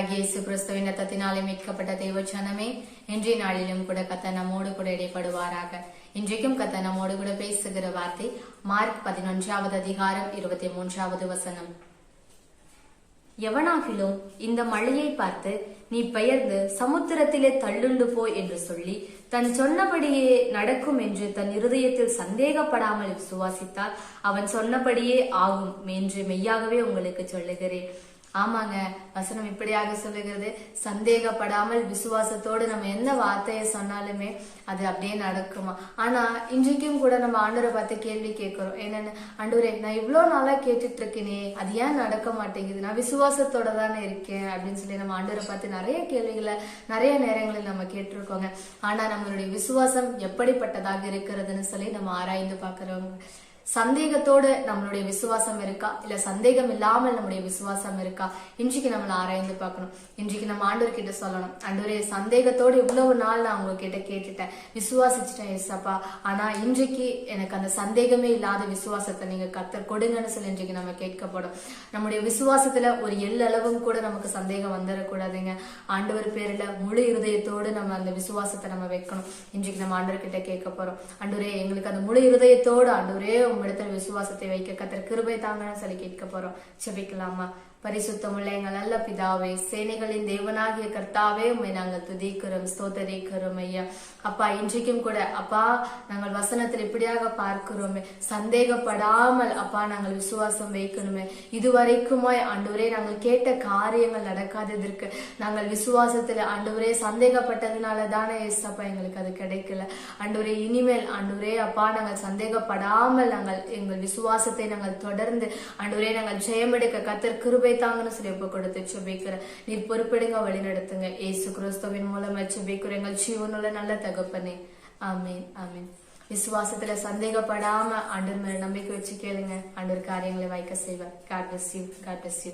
ஆண்டவராகிய இயேசு கிறிஸ்துவின் ரத்தத்தினாலே மீட்கப்பட்ட தேவச்சனமே இன்றைய நாளிலும் கூட கத்த நம்மோடு கூட இடைப்படுவாராக. இன்றைக்கும் கத்த நம்மோடு கூட பேசுகிற வார்த்தை மார்க் பதினொன்றாவது அதிகாரம் இருபத்தி மூன்றாவது வசனம். எவனாகிலும் இந்த மழையை பார்த்து நீ பெயர்ந்து சமுத்திரத்திலே தள்ளுண்டு போ என்று சொல்லி தன் சொன்னபடியே நடக்கும் என்று தன் இருதயத்தில் சந்தேகப்படாமல் விசுவாசித்தால் அவன் சொன்னபடியே ஆகும் என்று மெய்யாகவே உங்களுக்கு சொல்லுகிறேன். ஆமாங்க வசனம் இப்படியாக சொல்லுகிறது சந்தேகப்படாமல் விசுவாசத்தோடு நம்ம என்ன வார்த்தையை சொன்னாலுமே அது அப்படியே நடக்குமா? ஆனா இன்றைக்கும் கூட நம்ம ஆண்டவரை பார்த்து கேள்வி கேட்கிறோம். என்னன்னு? ஆண்டவரே நான் இவ்வளோ நாளா கேட்டுட்டு இருக்கேனே அது ஏன் நடக்க மாட்டேங்குது? நான் விசுவாசத்தோட தானே இருக்கேன் அப்படின்னு சொல்லி நம்ம ஆண்டவரை பார்த்து நிறைய கேள்விகளை நிறைய நேரங்களில் நம்ம கேட்டிருக்கோங்க. ஆனா நம்மளுடைய விசுவாசம் எப்படிப்பட்டதாக இருக்கிறதுன்னு சொல்லி நம்ம ஆராய்ந்து பார்க்குறோங்க. சந்தேகத்தோடு நம்மளுடைய விசுவாசம் இருக்கா? இல்ல சந்தேகம் இல்லாமல் நம்முடைய விசுவாசம் இருக்கா? இன்றைக்கு நம்மள ஆராய்ந்து பார்க்கணும். இன்றைக்கு நம்ம ஆண்டவர் கிட்ட சொல்லணும். ஆண்டவரே சந்தேகத்தோடு இவ்வளவு நாள் நான் உங்ககிட்ட கேட்டுட்டேன். விசுவாசிச்சிட்டேன் எஸ்அப்பா ஆனா இன்றைக்கு எனக்கு அந்த சந்தேகமே இல்லாத விசுவாசத்தை நீங்க கத்தர் கொடுங்கன்னு சொல்லி இன்றைக்கு நம்ம கேட்கப்படும். நம்முடைய விசுவாசத்துல ஒரு எல்லளவும் கூட நமக்கு சந்தேகம் வந்துடக்கூடாதுங்க ஆண்டவர் பேர்ல முழு இருதயத்தோடு நம்ம அந்த விசுவாசத்தை நம்ம வைக்கணும். இன்றைக்கு நம்ம ஆண்டவர் கிட்ட கேட்க போறோம் ஆண்டவரே எங்களுக்கு அந்த முழு இருதயத்தோடு ஆண்டவரே உங்களிடத்தில் விசுவாசத்தை வைக்க கத்தர் கிருபை தாங்கன்னு சொல்லி கேட்க போறோம். செபிக்கலாமா பரிசுத்தமுள்ள எங்கள் நல்ல பிதாவே சேனைகளின் தேவனாகிய கர்த்தாவே உண்மை நாங்கள் துதிக்கிறோம் ஸ்தோத்தரிக்கிறோம் ஐயா. அப்பா இன்றைக்கும் கூட அப்பா நாங்கள் வசனத்தில் இப்படியாக பார்க்கிறோமே சந்தேகப்படாமல் அப்பா நாங்கள் விசுவாசம் வைக்கணுமே. இதுவரைக்குமாய் ஆண்டவரே நாங்கள் கேட்ட காரியங்கள் நடக்காததற்கு நாங்கள் விசுவாசத்துல ஆண்டவரே சந்தேகப்பட்டதுனால தானே ஏசப்பா எங்களுக்கு அது கிடைக்கல. ஆண்டவரே இனிமேல் ஆண்டவரே அப்பா நாங்கள் சந்தேகப்படாமல் நாங்கள் எங்கள் விசுவாசத்தை நாங்கள் தொடர்ந்து ஆண்டவரே நாங்கள் ஜெயமெடுக்க கத்தர் கிருபை தாங்கன்னு சொல்லி ஒப்பு கொடுத்து செபிக்கிற. நீர் பொறுப்பெடுங்க வழி நடத்துங்க. ஏசு கிறிஸ்துவின் மூலமா செபிக்கிற எங்கள் ஜீவனுள்ள நல்ல தகப்பனே. ஆமீன் ஆமீன். விசுவாசத்துல சந்தேகப்படாம அண்டர் மேல நம்பிக்கை வச்சு கேளுங்க. அண்டர் காரியங்களை வைக்க செய்வார். God bless you God bless you